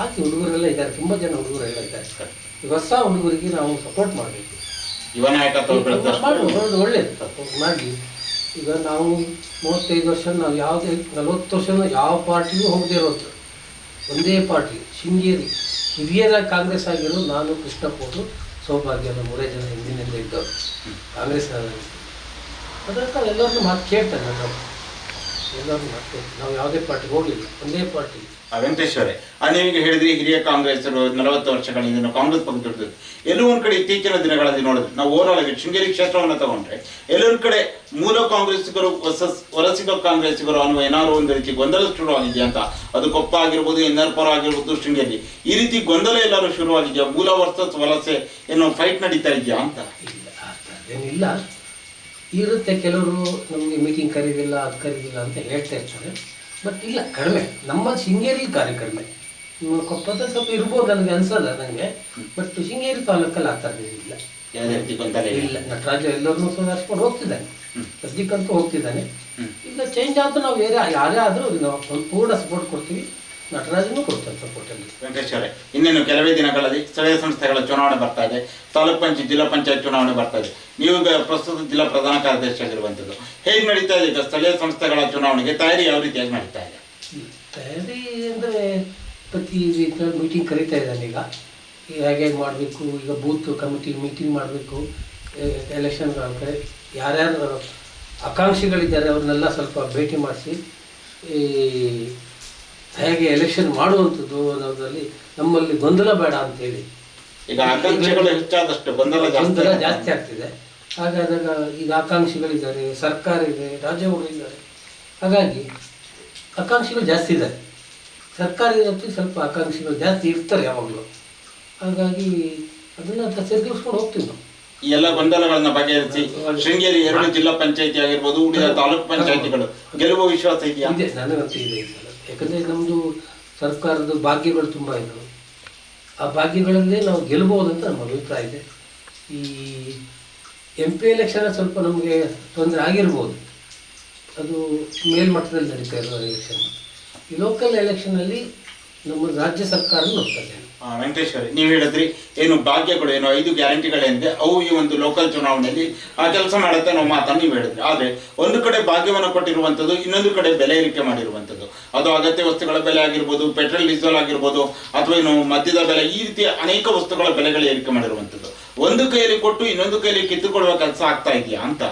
ಆಕೆ ಹುಡುಗರೆಲ್ಲ ಇದ್ದಾರೆ. ತುಂಬ ಜನ ಹುಡುಗರೆಲ್ಲ ಇದ್ದಾರೆ. ಈ ಹೊಸ ಹುಡುಗರಿಗೆ ನಾವು ಸಪೋರ್ಟ್ ಮಾಡಬೇಕು. ಮಾಡೋದು ಮಾಡಿ ಒಳ್ಳೇದು ಮಾಡಲಿ. ಈಗ ನಾವು ಮೂವತ್ತೈದು ವರ್ಷ ನಾವು ಯಾವುದೇ ನಲವತ್ತು ವರ್ಷ ಯಾವ ಪಾರ್ಟಿಗೂ ಹೋಗದೇ ಇರೋದು. ಒಂದೇ ಪಾರ್ಟಿ ಶೃಂಗೇರಿ. ಹಿರಿಯರ ಕಾಂಗ್ರೆಸ್ ಆಗಿರೋ ನಾನು ಕೃಷ್ಣಪ್ಪವರು ಸೌಭಾಗ್ಯ ಮೂರೇ ಜನ ಹಿಂದಿನಿಂದ ಇದ್ದವರು. ಕಾಂಗ್ರೆಸ್ ಅದಕ್ಕೆ ಎಲ್ಲರನ್ನೂ ಮಾತು ಕೇಳ್ತಾರೆ ನಾವು ಎಲ್ಲರನ್ನೂ ಮಾತು ಕೇಳ್ತಾರೆ. ನಾವು ಯಾವುದೇ ಪಾರ್ಟಿಗೆ ಹೋಗಲಿಲ್ಲ. ಒಂದೇ ಪಾರ್ಟಿ. ವೆಂಕಟೇಶ್ವರೇ ನೀವೀಗ ಹೇಳಿದ್ರಿ ಹಿರಿಯ ಕಾಂಗ್ರೆಸ್ಸರು ನಲವತ್ತು ವರ್ಷಗಳಿಂದ ಕಾಂಗ್ರೆಸ್ ಪಕ್ಷ ದುಡಿದ್ರು ಎಲ್ಲೋ ಒಂದು ಕಡೆ ಇತ್ತೀಚಿನ ದಿನಗಳಲ್ಲಿ ನೋಡಿದ್ರೆ. ನಾವು ಓವರಾಲ್ ಆಗಿ ಶೃಂಗೇರಿ ಕ್ಷೇತ್ರವನ್ನು ತಗೊಂಡ್ರೆ ಎಲ್ಲೊಂದು ಕಡೆ ಮೂಲ ಕಾಂಗ್ರೆಸ್ಸಿಗರು ಹೊಸ ವಲಸಿಗ ಕಾಂಗ್ರೆಸ್ಸಿಗರು ಅನ್ನುವ ಏನಾದ್ರು ಒಂದು ರೀತಿ ಗೊಂದಲ ಶುರುವಾಗಿದೆಯಾ ಅಂತ. ಅದು ಕೊಪ್ಪ ಆಗಿರ್ಬೋದು ಎನ್ನರ್ಪುರ ಆಗಿರ್ಬೋದು, ಶೃಂಗೇರಿ. ಈ ರೀತಿ ಗೊಂದಲ ಎಲ್ಲರೂ ಶುರುವಾಗಿದೆಯಾ? ಮೂಲ ವರ್ಸಸ್ ವಲಸೆ ಏನೋ ಫೈಟ್ ನಡೀತಾ ಇದೆಯಾ ಅಂತ? ಇಲ್ಲ ಇರುತ್ತೆ ಕೆಲವರು ನಮಗೆ ಮೀಟಿಂಗ್ ಕರೀದಿಲ್ಲ, ಅದು ಕರೀದಿಲ್ಲ ಅಂತ ಹೇಳ್ತಾ ಇರ್ತಾರೆ. ಬಟ್ ಇಲ್ಲ ಕಡಿಮೆ. ನಮ್ಮ ಶೃಂಗೇರಿ ಕಾರ್ಯ ಕಡಿಮೆ. ಕೊಪ್ಪದ ಸ್ವಲ್ಪ ಇರ್ಬೋದು ನನಗೆ ಅನ್ಸಲ್ಲ ನನಗೆ ಬಟ್ ಶೃಂಗೇರಿ ತಾಲೂಕಲ್ಲಿ ಆ ಥರದ ಇಲ್ಲ ಇಲ್ಲ ನಟರಾಜ ಎಲ್ಲರನ್ನೂ ಸುಧಾರಿಸ್ಕೊಂಡು ಹೋಗ್ತಿದ್ದಾನೆ. ಸದ್ಯಕ್ಕಂತೂ ಹೋಗ್ತಿದ್ದಾನೆ. ಇಲ್ಲ ಈಗ ಚೇಂಜ್ ಆದರೂ ನಾವು ಬೇರೆ ಯಾರೇ ಆದರೂ ನಾವು ಪೂರ್ಣ ಸಪೋರ್ಟ್ ಕೊಡ್ತೀವಿ. ನಟರಾಜನೂ ಕೊಡ್ತಾರೆ ಸಪೋರ್ಟಲ್ಲಿ ವೆಂಕಟೇಶ್ವರೇ ಇನ್ನೇನು ಕೆಲವೇ ದಿನಗಳಲ್ಲಿ ಸ್ಥಳೀಯ ಸಂಸ್ಥೆಗಳ ಚುನಾವಣೆ ಬರ್ತಾ ಇದೆ ತಾಲೂಕ್ ಪಂಚಾಯತ್ ಜಿಲ್ಲಾ ಪಂಚಾಯತ್ ಚುನಾವಣೆ ಬರ್ತಾ ಇದೆ. ನೀವು ಪ್ರಸ್ತುತ ಜಿಲ್ಲಾ ಪ್ರಧಾನ ಕಾರ್ಯದರ್ಶಿ ಆಗಿರುವಂಥದ್ದು ಹೇಗೆ ನಡೀತಾ ಇದೆ ಈಗ ಸ್ಥಳೀಯ ಸಂಸ್ಥೆಗಳ ಚುನಾವಣೆಗೆ? ತಯಾರಿ ಯಾವ ರೀತಿಯಾಗಿ ನಡೀತಾ ಇದೆ? ತಯಾರಿ ಅಂದರೆ ಪ್ರತಿ ರೀತಿಯ ಮೀಟಿಂಗ್ ಕರೀತಾ ಇದ್ದಾನೆ ಈಗ. ಹೇಗೆ ಮಾಡಬೇಕು ಈಗ ಬೂತ್ ಕಮಿಟಿ ಮೀಟಿಂಗ್ ಮಾಡಬೇಕು ಎಲೆಕ್ಷನ್ ಕಡೆ. ಯಾರ್ಯಾರು ಆಕಾಂಕ್ಷಿಗಳಿದ್ದಾರೆ ಅವ್ರನ್ನೆಲ್ಲ ಸ್ವಲ್ಪ ಭೇಟಿ ಮಾಡಿಸಿ ಈ ಹೇಗೆ ಎಲೆಕ್ಷನ್ ಮಾಡುವಂಥದ್ದು ಅನ್ನೋದ್ರಲ್ಲಿ ನಮ್ಮಲ್ಲಿ ಗೊಂದಲ ಬೇಡ ಅಂತೇಳಿ. ಈಗ ಆಕಾಂಕ್ಷೆಗಳು ಹೆಚ್ಚಾದಷ್ಟು ಗೊಂದಲ ಜಾಸ್ತಿ ಗೊಂದಲ ಜಾಸ್ತಿ ಆಗ್ತಿದೆ. ಹಾಗಾದಾಗ ಈಗ ಆಕಾಂಕ್ಷಿಗಳಿದ್ದಾರೆ ಸರ್ಕಾರ ಇದೆ ರಾಜ್ಯಗಳು ಇದ್ದಾರೆ. ಹಾಗಾಗಿ ಆಕಾಂಕ್ಷಿಗಳು ಜಾಸ್ತಿ ಇದ್ದಾರೆ ಸರ್ಕಾರ ಸ್ವಲ್ಪ ಆಕಾಂಕ್ಷಿಗಳು ಜಾಸ್ತಿ ಇರ್ತಾರೆ ಯಾವಾಗಲೂ. ಹಾಗಾಗಿ ಅದನ್ನು ಸರಿದೂಗಿಸ್ಕೊಂಡು ಹೋಗ್ತೀವಿ ನಾವು. ಈ ಎಲ್ಲ ಗೊಂದಲಗಳನ್ನ ಬಗೆಹರಿಸಿ ಶೃಂಗೇರಿ ಎರಡು ಜಿಲ್ಲಾ ಪಂಚಾಯತಿ ಆಗಿರ್ಬೋದು ಉಳಿದ ತಾಲೂಕು ಪಂಚಾಯತಿಗಳು. ಗೆಲುವು ವಿಶ್ವಾಸ ಇದೆಯಾ? ಇದೆ ನನಗಂತೂ ಇದೆ ಯಾಕಂದರೆ ನಮ್ಮದು ಸರ್ಕಾರದ ಭಾಗ್ಯಗಳು ತುಂಬ ಇದ್ದವು ಆ ಭಾಗ್ಯಗಳಲ್ಲೇ ನಾವು ಗೆಲ್ಲಬಹುದು ಅಂತ ನಮ್ಮ ಅಭಿಪ್ರಾಯ ಇದೆ. ಈ ಎಂ ಪಿ ಎಲೆಕ್ಷನ್ ಸ್ವಲ್ಪ ನಮಗೆ ತೊಂದರೆ ಆಗಿರ್ಬೋದು. ಅದು ಮೇಲ್ಮಟ್ಟದಲ್ಲಿ ನಡೀತಾ ಇರೋ ಎಲೆಕ್ಷನ್ ಈ ಲೋಕಲ್ ಎಲೆಕ್ಷನಲ್ಲಿ ನಮ್ಮ ರಾಜ್ಯ ಸರ್ಕಾರ ನೋಡ್ತಾರೆ ಆ, ವೆಂಕಟೇಶ್ ನೀವು ಹೇಳಿದ್ರಿ ಏನು ಭಾಗ್ಯಗಳು ಏನು ಐದು ಗ್ಯಾರಂಟಿಗಳೇನಿದೆ ಅವು ಈ ಒಂದು ಲೋಕಲ್ ಚುನಾವಣೆಯಲ್ಲಿ ಆ ಕೆಲಸ ಮಾಡುತ್ತೆ ನಾವು ಮಾತನ್ನು ನೀವು ಹೇಳಿದ್ರಿ. ಆದರೆ ಒಂದು ಕಡೆ ಭಾಗ್ಯವನ್ನು ಕೊಟ್ಟಿರುವಂಥದ್ದು ಇನ್ನೊಂದು ಕಡೆ ಬೆಲೆ ಏರಿಕೆ ಮಾಡಿರುವಂಥದ್ದು. ಅದು ಅಗತ್ಯ ವಸ್ತುಗಳ ಬೆಲೆ ಆಗಿರ್ಬೋದು ಪೆಟ್ರೋಲ್ ಡೀಸೆಲ್ ಆಗಿರ್ಬೋದು ಅಥವಾ ಏನು ಮದ್ಯದ ಬೆಲೆ ಈ ರೀತಿಯ ಅನೇಕ ವಸ್ತುಗಳ ಬೆಲೆಗಳು ಏರಿಕೆ ಮಾಡಿರುವಂಥದ್ದು. ಒಂದು ಕೈಯಲ್ಲಿ ಕೊಟ್ಟು ಇನ್ನೊಂದು ಕೈಯಲ್ಲಿ ಕಿತ್ತುಕೊಳ್ಳುವ ಕೆಲಸ ಆಗ್ತಾ ಇದೆಯಾ ಅಂತ?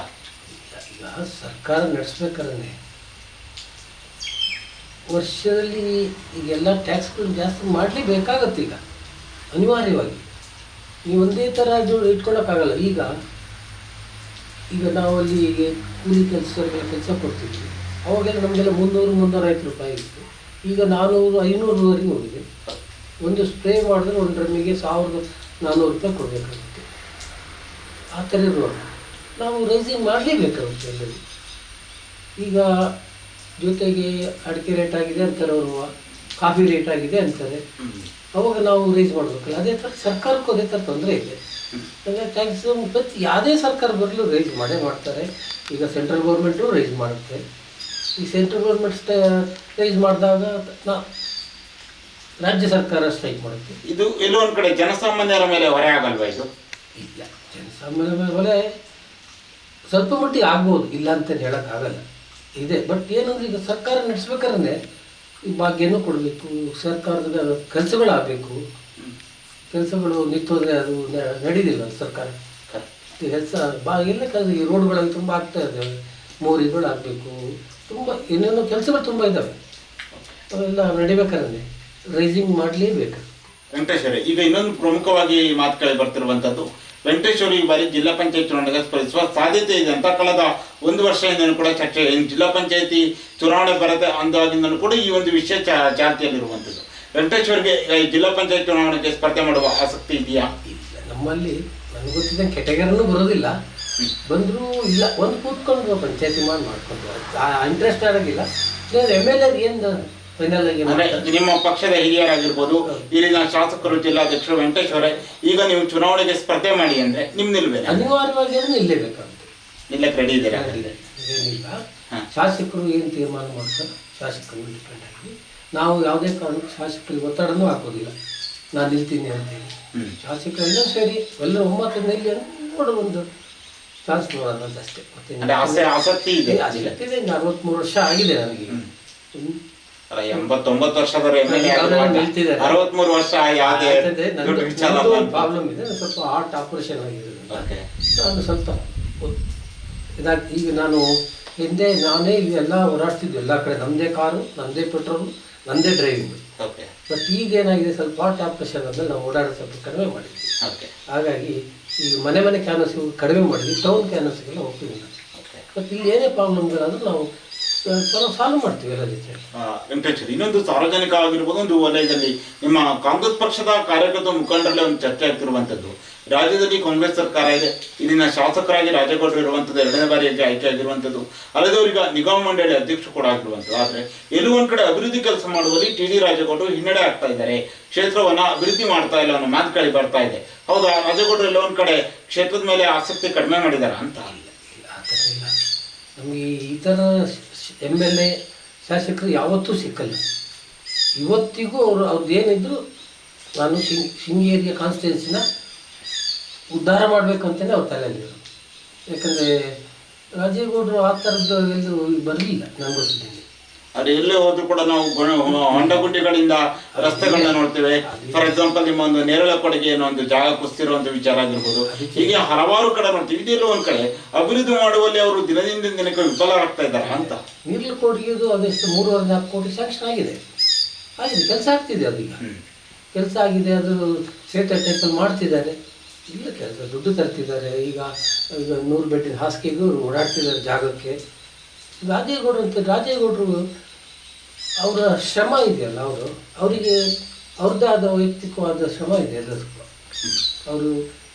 ಸರ್ಕಾರ ನಡೆಸ್ಬೇಕಾದ್ರೆ ವರ್ಷದಲ್ಲಿ ಈಗೆಲ್ಲ ಟ್ಯಾಕ್ಸ್ಗಳು ಜಾಸ್ತಿ ಮಾಡಲೇಬೇಕಾಗತ್ತೆ ಈಗ, ಅನಿವಾರ್ಯವಾಗಿ. ನೀವು ಒಂದೇ ಥರ ಜೋಡಿ ಇಟ್ಕೊಳ್ಳೋಕ್ಕಾಗಲ್ಲ. ಈಗ ಈಗ ನಾವು ಅಲ್ಲಿ ಈಗ ಕೂಲಿ ಕೆಲಸಗಳಿಗೆ ಕೆಲಸ ಕೊಡ್ತಿದ್ವಿ. ಅವಾಗೆಲ್ಲ ನಮಗೆಲ್ಲ ಮುನ್ನೂರು ಮುನ್ನೂರೈವತ್ತು ರೂಪಾಯಿ ಇತ್ತು. ಈಗ ನಾನ್ನೂರು ಐನೂರವರೆಗೆ ಹೋಗಿದೆ. ಒಂದು ಸ್ಪ್ರೇ ಮಾಡಿದ್ರೆ ಒಂದು ಡ್ರಮ್ಮಿಗೆ ಸಾವಿರದ ನಾನ್ನೂರು ರೂಪಾಯಿ ಕೊಡಬೇಕಾಗುತ್ತೆ. ಆ ಥರ ಇರುವಾಗ ನಾವು ರೈಸಿಂಗ್ ಮಾಡಲೇಬೇಕಾಗುತ್ತೆ ಎಲ್ಲರಿಗೂ. ಈಗ ಜೊತೆಗೆ ಅಡಿಕೆ ರೇಟ್ ಆಗಿದೆ ಅಂತಾರೆ ಅವರು. ಕಾಫಿ ರೇಟ್ ಆಗಿದೆ ಅಂತಾರೆ. ಅವಾಗ ನಾವು ರೈಸ್ ಮಾಡಬೇಕಲ್ಲ. ಅದೇ ಥರ ಸರ್ಕಾರಕ್ಕೂ ಅದೇ ಥರ ತೊಂದರೆ ಇದೆ. ಅಂದರೆ ಟ್ಯಾಕ್ಸ್ ಪ್ರತಿ ಯಾವುದೇ ಸರ್ಕಾರ ಬರಲು ರೈಸ್ ಮಾಡೇ ಮಾಡ್ತಾರೆ. ಈಗ ಸೆಂಟ್ರಲ್ ಗೌರ್ಮೆಂಟು ರೈಸ್ ಮಾಡುತ್ತೆ. ಈ ಸೆಂಟ್ರಲ್ ಗೌರ್ಮೆಂಟ್ ರೈಸ್ ಮಾಡಿದಾಗ ನಾ ರಾಜ್ಯ ಸರ್ಕಾರ ಸ್ಟ್ರೈಕ್ ಮಾಡುತ್ತೆ. ಇದು ಎಲ್ಲೋ ಒಂದು ಕಡೆ ಜನಸಾಮಾನ್ಯರ ಮೇಲೆ ಹೊರೆ ಆಗಲ್ವಾ ಇದು? ಇಲ್ಲ. ಜನಸಾಮಾನ್ಯರ ಮೇಲೆ ಹೊರೆ ಸ್ವಲ್ಪ ಮಟ್ಟಿಗೆ ಆಗ್ಬೋದು. ಇಲ್ಲ ಅಂತ ಹೇಳೋಕ್ಕಾಗಲ್ಲ. ಇದೆ. ಬಟ್ ಏನಂದ್ರೆ ಈಗ ಸರ್ಕಾರ ನಡೆಸ್ಬೇಕಾದ್ರೆ ಈ ಭಾಗ್ಯನೂ ಕೊಡಬೇಕು ಸರ್ಕಾರದ ಕೆಲಸಗಳಾಗಬೇಕು. ಕೆಲಸಗಳು ನಿಂತೋದ್ರೆ ಅದು ನಡೀದಿಲ್ಲ ಸರ್ಕಾರ. ಕೆಲಸ ಬಾ, ಎಲ್ಲ ಕೆಲಸ ಈ ರೋಡ್ಗಳಲ್ಲಿ ತುಂಬ ಆಗ್ತಾ ಇದೆ. ಮೋರಿಗಳು ಆಗಬೇಕು ತುಂಬ ಏನೇನೋ ಕೆಲಸಗಳು ತುಂಬ ಇದ್ದಾವೆ. ಅವೆಲ್ಲ ನಡಿಬೇಕಾದ್ರೆ ರೈಸಿಂಗ್ ಮಾಡಲೇಬೇಕು. ವೆಂಕಟೇಶ್ವರ ಈಗ ಇನ್ನೊಂದು ಪ್ರಮುಖವಾಗಿ ಮಾತುಗಳಿಗೆ ಕೇಳಿ ಬರ್ತಿರುವಂತದ್ದು ವೆಂಕಟೇಶ್ ಈ ಬಾರಿ ಜಿಲ್ಲಾ ಪಂಚಾಯತ್ ಚುನಾವಣೆಗೆ ಸ್ಪರ್ಧಿಸುವ ಸಾಧ್ಯತೆ ಇದೆ ಅಂತ ಕಳೆದ ಒಂದು ವರ್ಷದಿಂದಲೂ ಕೂಡ ಚರ್ಚೆ ಜಿಲ್ಲಾ ಪಂಚಾಯತಿ ಚುನಾವಣೆ ಬರದ ಅಂದಾಗಿಂದಲೂ ಕೂಡ ಈ ಒಂದು ವಿಷಯ ಚಾ- ಚಾಲ್ತಿಯಲ್ಲಿರುವಂಥದ್ದು. ವೆಂಕಟೇಶ್ವರಿಗೆ ಜಿಲ್ಲಾ ಪಂಚಾಯತ್ ಚುನಾವಣೆಗೆ ಸ್ಪರ್ಧೆ ಮಾಡುವ ಆಸಕ್ತಿ ಇದೆಯಾ? ಇಲ್ಲ ನಮ್ಮಲ್ಲಿ ನನಗೆ ಗೊತ್ತಿದ್ದ ಕೆಟಗರಿನೂ ಬರೋದಿಲ್ಲ. ಬಂದರೂ ಇಲ್ಲ ಒಂದು ಕೂತ್ಕೊಂಡು ಪಂಚಾಯತಿ ಮಾಡಿ ಮಾಡ್ಕೊಂಡು ಇಂಟ್ರೆಸ್ಟ್ ಆಗೋದಿಲ್ಲ. ಎಂ ಎಲ್ ಎ ಏನು ಫೈನಲ್ ಆಗಿ ಅಂದ್ರೆ ನಿಮ್ಮ ಪಕ್ಷದ ಹಿರಿಯರಾಗಿರ್ಬೋದು ಇಲ್ಲಿನ ಶಾಸಕರು ಜಿಲ್ಲಾಧ್ಯಕ್ಷರು ವೆಂಕಟೇಶ್ ಅವರೇ ಈಗ ನೀವು ಚುನಾವಣೆಗೆ ಸ್ಪರ್ಧೆ ಮಾಡಿ ಅಂದ್ರೆ ನಿಮ್ ನಿಲ್ಬೇಕು ಅನಿವಾರ್ಯವಾಗಿ ನಿಲ್ಲೇಬೇಕಾಗುತ್ತೆ ನಿಲ್ಲಕ್ಕೆ ರೆಡಿ ಇದ್ದೀರಾ? ಏನಿಲ್ಲ. ಶಾಸಕರು ಏನು ತೀರ್ಮಾನ ಮಾಡ್ತಾರೆ? ಶಾಸಕರು ಡಿಪೆಂಡ್ ಆಗಿ. ನಾವು ಯಾವುದೇ ಕಾರಣಕ್ಕೂ ಶಾಸಕರಿಗೆ ಒತ್ತಡನೂ ಹಾಕೋದಿಲ್ಲ. ನಾನು ನಿಲ್ತೀನಿ ಅಂತೇಳಿ. ಶಾಸಕರೆಲ್ಲ ಸರಿ ಎಲ್ಲ ಒಮ್ಮತ ನಿಲ್ಲಿ ನೋಡು ಒಂದು ಚಾನ್ಸ್ ನೋಡೋಣ ಅಷ್ಟೇ. ಮತ್ತೆ ಆಸಕ್ತಿ ಇದೆ. ಅರವತ್ತ್ಮೂರು ವರ್ಷ ಆಗಿದೆ ನನಗೆ. ಎಂಬತ್ತೊಂಬತ್ತು ವರ್ಷದವರು ಎಂ ಎಲ್ ಎ ಅರವತ್ಮೂರು ವರ್ಷ ಯಾವುದೇ ಪ್ರಾಬ್ಲಮ್ ಇದೆ ಸ್ವಲ್ಪ ಹಾರ್ಟ್ ಆಪರೇಷನ್ ಆಗಿದೆ. ನಾನು ಸ್ವಲ್ಪ ಇದಾಗಿ ಈಗ ನಾನು ಹಿಂದೆ ನಾನೇ ಇಲ್ಲಿ ಎಲ್ಲ ಓಡಾಡ್ತಿದ್ದೆ ಎಲ್ಲ ಕಡೆ ನಮ್ಮದೇ ಕಾರು ನಮ್ದೇ ಪೆಟ್ರೋಲ್ ನಮ್ದೇ ಡ್ರೈವಿಂಗ್ ಓಕೆ ಬಟ್ ಈಗ ಏನಾಗಿದೆ ಸ್ವಲ್ಪ ಹಾರ್ಟ್ ಆಪರೇಷನ್ ಅಂದ್ರೆ ನಾವು ಓಡಾಡೋದು ಸ್ವಲ್ಪ ಕಡಿಮೆ ಮಾಡಿದ್ವಿ. ಓಕೆ ಹಾಗಾಗಿ ಈಗ ಮನೆ ಮನೆ ಕ್ಯಾನಸ್ ಕಡಿಮೆ ಮಾಡಿದ್ವಿ ಟೌನ್ ಕ್ಯಾನಸ್ಗೆಲ್ಲ ಹೋಗ್ತೀವಿ ಓಕೆ ಮತ್ತು ಇಲ್ಲಿ ಏನೇ ಪ್ರಾಬ್ಲಮ್ಗಳಾದ್ರೂ ನಾವು ಸಾಲ್ವ್ ಮಾಡ್ತೀವಿ ಎಲ್ಲ ಜೊತೆ ಇನ್ನೊಂದು ಸಾರ್ವಜನಿಕ ಆಗಿರ್ಬೋದು ಒಂದು ವಲಯದಲ್ಲಿ ನಿಮ್ಮ ಕಾಂಗ್ರೆಸ್ ಪಕ್ಷದ ಕಾರ್ಯಕರ್ತ ಮುಖಂಡರಲ್ಲಿ ಒಂದು ಚರ್ಚೆ ಆಗ್ತಿರುವಂತದ್ದು ರಾಜ್ಯದಲ್ಲಿ ಕಾಂಗ್ರೆಸ್ ಸರ್ಕಾರ ಇದೆ. ಇಲ್ಲಿನ ಶಾಸಕರಾಗಿ ರಾಜಗೌಡರು ಇರುವಂಥದ್ದು ಎರಡನೇ ಬಾರಿಯಾಗಿ ಆಯ್ಕೆ ಆಗಿರುವಂಥದ್ದು ಅಲ್ಲದೆ ಅವರಿಗೆ ನಿಗಮ ಮಂಡಳಿ ಅಧ್ಯಕ್ಷ ಕೂಡ ಆಗಿರುವಂಥದ್ದು. ಆದರೆ ಎಲ್ಲೂ ಒಂದ್ ಕಡೆ ಅಭಿವೃದ್ಧಿ ಕೆಲಸ ಮಾಡುವಲ್ಲಿ ಟಿ ಡಿ ರಾಜಗೌಡರು ಹಿನ್ನಡೆ ಆಗ್ತಾ ಇದ್ದಾರೆ. ಕ್ಷೇತ್ರವನ್ನ ಅಭಿವೃದ್ಧಿ ಮಾಡ್ತಾ ಇಲ್ಲ ಅನ್ನೋ ಮಾತು ಕೇಳಿ ಬರ್ತಾ ಇದೆ. ಹೌದಾ? ರಾಜಗೌಡರು ಎಲ್ಲ ಒಂದ್ ಕಡೆ ಕ್ಷೇತ್ರದ ಮೇಲೆ ಆಸಕ್ತಿ ಕಡಿಮೆ ಮಾಡಿದಾರ ಅಂತ ನಮಗೆ ಈ ಥರ ಎಂ ಎಲ್ ಎ ಶಾಸಕರು ಯಾವತ್ತೂ ಸಿಕ್ಕಲ್ಲ. ಇವತ್ತಿಗೂ ಅವರು ಅವ್ರದ್ದು ಏನಿದ್ರು ನಾನು ಶಿಂಗ್ ಶೃಂಗೇರಿಯ ಕಾನ್ಸ್ಟಿಟ್ಯೂನ್ಸಿನ ಉದ್ಧಾರ ಮಾಡಬೇಕು ಅವ್ರು ತಲೆಯಲ್ಲಿರೋದು ಯಾಕಂದರೆ ರಾಜೇಗೌಡರು ಆ ಥರದ್ದು ಎಲ್ಲೂ ಬರಲಿಲ್ಲ ನಾನು ಗೊತ್ತಿದ್ದೀನಿ ಅದು ಎಲ್ಲೇ ಹೋದ್ರೂ ಕೂಡ ನಾವು ಹೊಂಡ ಹೊಂಡಗುಂಡಿಗಳಿಂದ ರಸ್ತೆಗಳನ್ನ ನೋಡ್ತೇವೆ. ಫಾರ್ ಎಕ್ಸಾಂಪಲ್ ನಿಮ್ಮ ಒಂದು ನೇರಳೆ ಕೊಡುಗೆ ಏನೋ ಒಂದು ಜಾಗ ಕುಸ್ತಿರುವಂತ ವಿಚಾರ ಆಗಿರ್ಬೋದು. ಹೀಗೆ ಹಲವಾರು ಕಡೆ ನೋಡ್ತೀವಿ. ಇದೆಲ್ಲ ಒಂದ್ ಕಡೆ ಅಭಿವೃದ್ಧಿ ಮಾಡುವಲ್ಲಿ ಅವರು ದಿನದಿಂದ ದಿನಕ್ಕೆ ವಿಫಲರಾಗ್ತಾ ಇದ್ದಾರೆ ಅಂತ. ನೀರ್ಲು ಕೊಡುಗೆದು ಅದೆಷ್ಟು ಮೂರುವರೆ ನಾಲ್ಕು ಕೋಟಿ ಸ್ಯಾಂಕ್ಷನ್ ಆಗಿದೆ. ಆಗಿದೆ ಕೆಲಸ ಆಗ್ತಿದೆ ಅದು ಕೆಲಸ ಆಗಿದೆ ಅದು ಸೇತ ಟೈಪಲ್ಲಿ ಮಾಡ್ತಿದ್ದಾರೆ. ಇಲ್ಲ ಕೆಲಸ ದುಡ್ಡು ತರ್ತಿದ್ದಾರೆ. ಈಗ ಈಗ ನೂರು ಬೆಟ್ಟಿನ ಹಾಸಿಗೆಗೂ ಓಡಾಡ್ತಿದ್ದಾರೆ ಜಾಗಕ್ಕೆ. ರಾಜೇಗೌಡರು ಅಂತ ರಾಜೇಗೌಡರು ಅವರ ಶ್ರಮ ಇದೆಯಲ್ಲ ಅವರು? ಅವರಿಗೆ ಅವ್ರದ್ದೇ ಆದ ವೈಯಕ್ತಿಕವಾದ ಶ್ರಮ ಇದೆ ಎಲ್ಲದಕ್ಕೂ. ಅವರು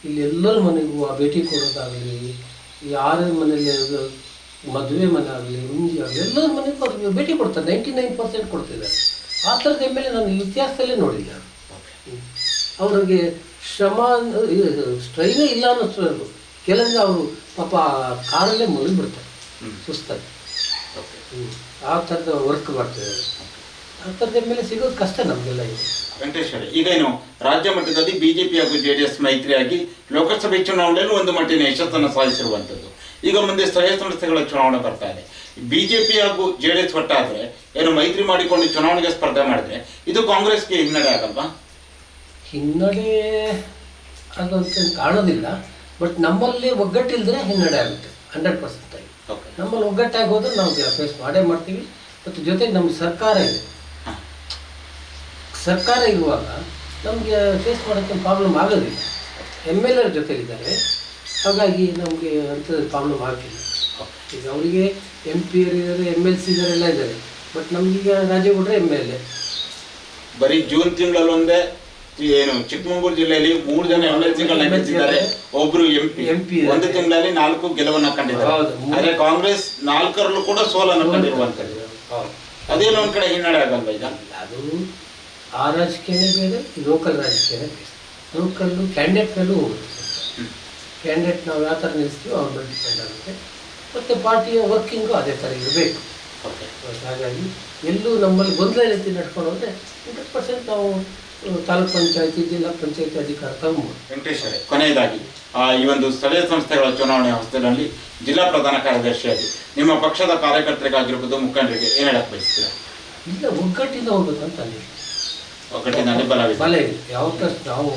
ಇಲ್ಲಿ ಎಲ್ಲರ ಮನೆಗೂ ಆ ಭೇಟಿ ಕೊಡೋದಾಗಲಿ ಯಾರ ಮನೆಯಲ್ಲಿ ಅದು ಮದುವೆ ಮನೆ ಆಗಲಿ ಮುಂಜಿ ಆಗಲಿ ಎಲ್ಲರ ಮನೆಗೂ ಅವ್ರಿಗೆ ಭೇಟಿ ಕೊಡ್ತಾರೆ. ನೈಂಟಿ ನೈನ್ ಪರ್ಸೆಂಟ್ ಕೊಡ್ತಿದ್ದಾರೆ. ಆ ಥರದ ಮೇಲೆ ಎಲ್ ಎ ನಾನು ಇತಿಹಾಸದಲ್ಲೇ ನೋಡಿಲ್ಲ. ಅವ್ರಿಗೆ ಶ್ರಮ ಸ್ಟ್ರೈನೇ ಇಲ್ಲ ಅನ್ನಿಸ್ತು ಕೆಲವೊಂದು ಅವರು ಪಾಪ ಕಾರಲ್ಲೇ ಮುಳುಗಿಬಿಡ್ತಾರೆ ಸುಸ್ತಾಗಿ. ಆ ಥರದ ವರ್ಕ್ ಮಾಡ್ತಿದ್ದಾರೆ ಆ ಥರದ ಮೇಲೆ ಸಿಗೋದು ಕಷ್ಟ ನಮಗೆಲ್ಲ ಇದೆ ವೆಂಕಟೇಶ್ವರ ಈಗೇನು ರಾಜ್ಯ ಮಟ್ಟದಲ್ಲಿ ಬಿಜೆಪಿ ಹಾಗೂ ಜೆ ಡಿ ಜೆಡಿಎಸ್ ಮೈತ್ರಿಯಾಗಿ ಲೋಕಸಭೆ ಚುನಾವಣೆಯಲ್ಲಿ ಒಂದು ಮಟ್ಟಿನ ಯಶಸ್ಸನ್ನು ಸಾಧಿಸಿರುವಂಥದ್ದು. ಈಗ ಮುಂದೆ ಸ್ಥಳೀಯ ಸಂಸ್ಥೆಗಳ ಚುನಾವಣೆ ಬರ್ತಾ ಇದೆ. ಬಿಜೆಪಿ ಹಾಗೂ ಜೆ ಡಿ ಎಸ್ ಒಟ್ಟಾದ್ರೆ ಏನು ಮೈತ್ರಿ ಮಾಡಿಕೊಂಡು ಚುನಾವಣೆಗೆ ಸ್ಪರ್ಧೆ ಮಾಡಿದ್ರೆ ಇದು ಕಾಂಗ್ರೆಸ್ಗೆ ಹಿನ್ನಡೆ ಆಗಲ್ವಾ? ಹಿನ್ನಡೆ ಆಗೋದಕ್ಕೆ ಕಾಣೋದಿಲ್ಲ ಬಟ್ ನಮ್ಮಲ್ಲಿ ಒಗ್ಗಟ್ಟಿಲ್ದ್ರೆ ಹಿನ್ನಡೆ ಆಗುತ್ತೆ ಹಂಡ್ರೆಡ್ ಪರ್ಸೆಂಟ್ ಆಗಿ. ನಮ್ಮಲ್ಲಿ ಒಗ್ಗಟ್ಟಾಗಿ ಹೋದ್ರೆ ನಾವು ಫೇಸ್ ಮಾಡೇ ಮಾಡ್ತೀವಿ. ಮತ್ತು ಜೊತೆಗೆ ನಮ್ಮ ಸರ್ಕಾರ ಇದೆ. ಸರ್ಕಾರ ಇರುವಾಗ ನಮಗೆ ಫೇಸ್ ಮಾಡೋಕ್ಕೆ ಪ್ರಾಬ್ಲಮ್ ಆಗೋದಿಲ್ಲ. ಎಂ ಎಲ್ ಎರ್ ಜೊತೆಲಿದ್ದಾರೆ. ಹಾಗಾಗಿ ನಮಗೆ ಅಂಥದ್ದು ಪ್ರಾಬ್ಲಮ್ ಆಗಿಲ್ಲ ಈಗ ಅವರಿಗೆ ಎಂ ಪಿ ಇದ್ದಾರೆ ಎಂ ಎಲ್ ಸಿ ಇದ್ದಾರೆ ಎಲ್ಲ ಇದ್ದಾರೆ. ಬಟ್ ನಮಗೀಗ ರಾಜೇಗೌಡರೆ ಎಂ ಎಲ್ ಎ ಬರೀ ಜೂನ್ ತಿಂಗಳಲ್ಲಿ ಒಂದೇ ಏನು ಚಿಕ್ಕಮಗಳೂರು ಜಿಲ್ಲೆಯಲ್ಲಿ ಮೂರು ಜನ ಎಂ ಎಲ್ ಸಿಗಳನ್ನ ಗೆದ್ದಿದ್ದಾರೆ. ಒಬ್ರು ಎಂ ಪಿ ಒಂದು ತಿಂಗಳಲ್ಲಿ ನಾಲ್ಕು ಗೆಲುವನ್ನ ಕಂಡಿದ್ದಾರೆ. ಆದ್ರೆ ಕಾಂಗ್ರೆಸ್ ನಾಲ್ಕರಲ್ಲೂ ಕೂಡ ಸೋಲನ್ನು ಕಂಡಿರುವಂತದ್ದು ಅದೇನು ಒಂದ್ ಕಡೆ ಹಿನ್ನಡೆ ಆಗಲ್ವಾ ಈಗ? ಅದು ಆ ರಾಜಕೀಯನೇ ಬೇರೆ ಲೋಕಲ್ ರಾಜಕೀಯನೇ ಬೇರೆ. ಲೋಕಲ್ಲು ಕ್ಯಾಂಡಿಡೇಟ್ ಮೇಲೆ ಹೋಗುತ್ತೆ. ಕ್ಯಾಂಡಿಡೇಟ್ ನಾವು ಯಾವ ಥರ ನಿಲ್ಲಿಸ್ತೀವೋ ಅವ್ರ ಮೇಲೆ ಡಿಪೆಂಡ್ ಆಗುತ್ತೆ. ಮತ್ತು ಪಾರ್ಟಿಯ ವರ್ಕಿಂಗು ಅದೇ ಥರ ಇರಬೇಕು. ಓಕೆ ಹಾಗಾಗಿ ಎಲ್ಲೂ ನಮ್ಮಲ್ಲಿ ಗೊಂದಲ ರೀತಿ ನಡ್ಕೊಂಡು ಹೋದರೆ ಹಂಡ್ರೆಡ್ ಪರ್ಸೆಂಟ್ ನಾವು ತಾಲೂಕ್ ಪಂಚಾಯತಿ ಜಿಲ್ಲಾ ಪಂಚಾಯತಿ ಅಧಿಕಾರ ವೆಂಕಟೇಶ್ವರ ಕೊನೆಯದಾಗಿ ಆ, ಈ ಒಂದು ಸ್ಥಳೀಯ ಸಂಸ್ಥೆಗಳ ಚುನಾವಣೆ ಹೊಸದಲ್ಲಿ ಜಿಲ್ಲಾ ಪ್ರಧಾನ ಕಾರ್ಯದರ್ಶಿಯಾಗಿ ನಿಮ್ಮ ಪಕ್ಷದ ಕಾರ್ಯಕರ್ತರಿಗಾಗಿರ್ಬೋದು ಮುಖಂಡರಿಗೆ ಏನು ಹೇಳಕ್ ಬಯಸ್ತೀರಾ? ಇಲ್ಲ ಒಗ್ಗಟ್ಟಿಂದ ಹೋಗ್ಬೇಕಂತ ಅಲ್ಲಿ ಒಗ್ಗಟ್ಟಿನಲ್ಲಿ ಬಲವಿದೆ ಬಲ ಇದೆ. ಯಾವ ನಾವು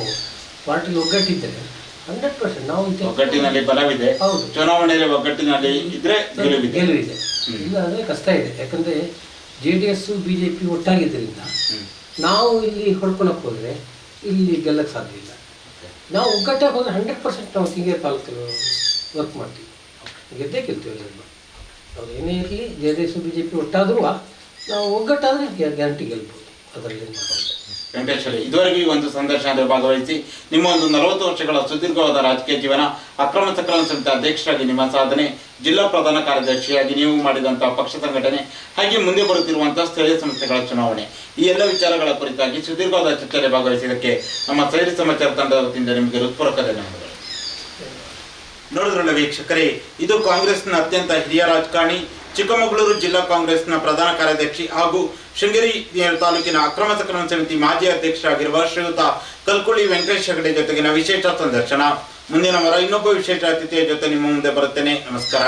ಪಾರ್ಟಿಗೆ ಒಗ್ಗಟ್ಟಿದ್ದರೆ ಹಂಡ್ರೆಡ್ ಪರ್ಸೆಂಟ್ ನಾವು ಒಗ್ಗಟ್ಟಿನಲ್ಲಿ ಬಲವಿದೆ ಹೌದು. ಚುನಾವಣೆಯಲ್ಲಿ ಒಗ್ಗಟ್ಟಿನಲ್ಲಿ ಇದ್ರೆ ಗೆಲುವಿದೆ. ಗೆಲುವಿದೆ. ಇಲ್ಲ ಅಂದರೆ ಕಷ್ಟ ಇದೆ. ಯಾಕಂದರೆ J D S B J P ಒಟ್ಟಾಗಿದ್ದರಿಂದ. ನಾವು ಇಲ್ಲಿ ಹೊಡ್ಕೊಳಕ್ಕೆ ಹೋದರೆ ಇಲ್ಲಿ ಗೆಲ್ಲಕ್ಕೆ ಸಾಧ್ಯ ಇಲ್ಲ. ನಾವು ಒಗ್ಗಟ್ಟಾಗಿ ಹೋದರೆ ಹಂಡ್ರೆಡ್ ಪರ್ಸೆಂಟ್ ನಾವು ಸಿಂಗೇ ತಾಲೂಕು ವರ್ಕ್ ಮಾಡ್ತೀವಿ. ಗೆದ್ದೇ ಗೆಲ್ತೀವಿ ಎಲ್ಲರೂ ಅವ್ರು ಏನೇ ಇರಲಿ, J D S, B J P ಒಟ್ಟಾದರೂ ನಾವು ಒಗ್ಗಟ್ಟಾದರೆ ಗ್ಯಾರಂಟಿ ಗೆಲ್ಬೋದು. ಅದರಲ್ಲಿ ವೆಂಕಟೇಶ್ವರ. ಇದುವರೆಗೂ ಈ ಒಂದು ಸಂದರ್ಶನದಲ್ಲಿ ಭಾಗವಹಿಸಿ ನಿಮ್ಮ ಒಂದು ನಲವತ್ತು ವರ್ಷಗಳ ಸುದೀರ್ಘವಾದ ರಾಜಕೀಯ ಜೀವನ, ಅಕ್ರಮ ಸಕ್ರಮ ಸಮಿತಿ ಅಧ್ಯಕ್ಷರಾಗಿ ನಿಮ್ಮ ಸಾಧನೆ, ಜಿಲ್ಲಾ ಪ್ರಧಾನ ಕಾರ್ಯದರ್ಶಿಯಾಗಿ ನೀವು ಮಾಡಿದಂತಹ ಪಕ್ಷ ಸಂಘಟನೆ, ಹಾಗೆ ಮುಂದೆ ಬರುತ್ತಿರುವಂತಹ ಸ್ಥಳೀಯ ಸಂಸ್ಥೆಗಳ ಚುನಾವಣೆ. ಈ ಎಲ್ಲ ವಿಚಾರಗಳ ಕುರಿತಾಗಿ ಸುದೀರ್ಘವಾದ ಚರ್ಚೆಯಲ್ಲಿ ಭಾಗವಹಿಸಿದ್ದಕ್ಕೆ ನಮ್ಮ ಸೈರಿ ಸಮಾಚಾರ ತಂಡದ ವತಿಯಿಂದ ನಿಮಗೆ ಹೃತ್ಪೂರ್ವಕ ಧನ್ಯವಾದಗಳು. ನೋಡಿದ್ರಲ್ಲ ವೀಕ್ಷಕರೇ, ಇದು ಕಾಂಗ್ರೆಸ್ನ ಅತ್ಯಂತ ಹಿರಿಯ ರಾಜಕಾರಣಿ ಚಿಕ್ಕಮಗಳೂರು ಜಿಲ್ಲಾ ಕಾಂಗ್ರೆಸ್ನ ಪ್ರಧಾನ ಕಾರ್ಯದರ್ಶಿ ಹಾಗೂ ಶೃಂಗೇರಿ ತಾಲೂಕಿನ ಅಕ್ರಮ ಸಕ್ರಮ ಸಮಿತಿ ಮಾಜಿ ಅಧ್ಯಕ್ಷರಾಗಿರುವ ಶ್ರೀಯುತ ಕಲ್ಕುಳಿ ವೆಂಕಟೇಶ್ ಹೆಗಡೆ ಜೊತೆಗಿನ ವಿಶೇಷ ಸಂದರ್ಶನ. ಮುಂದಿನ ವಾರ ಇನ್ನೊಬ್ಬ ವಿಶೇಷ ಅತಿಥಿಯ ಜೊತೆ ನಿಮ್ಮ ಮುಂದೆ ಬರುತ್ತೇನೆ. ನಮಸ್ಕಾರ.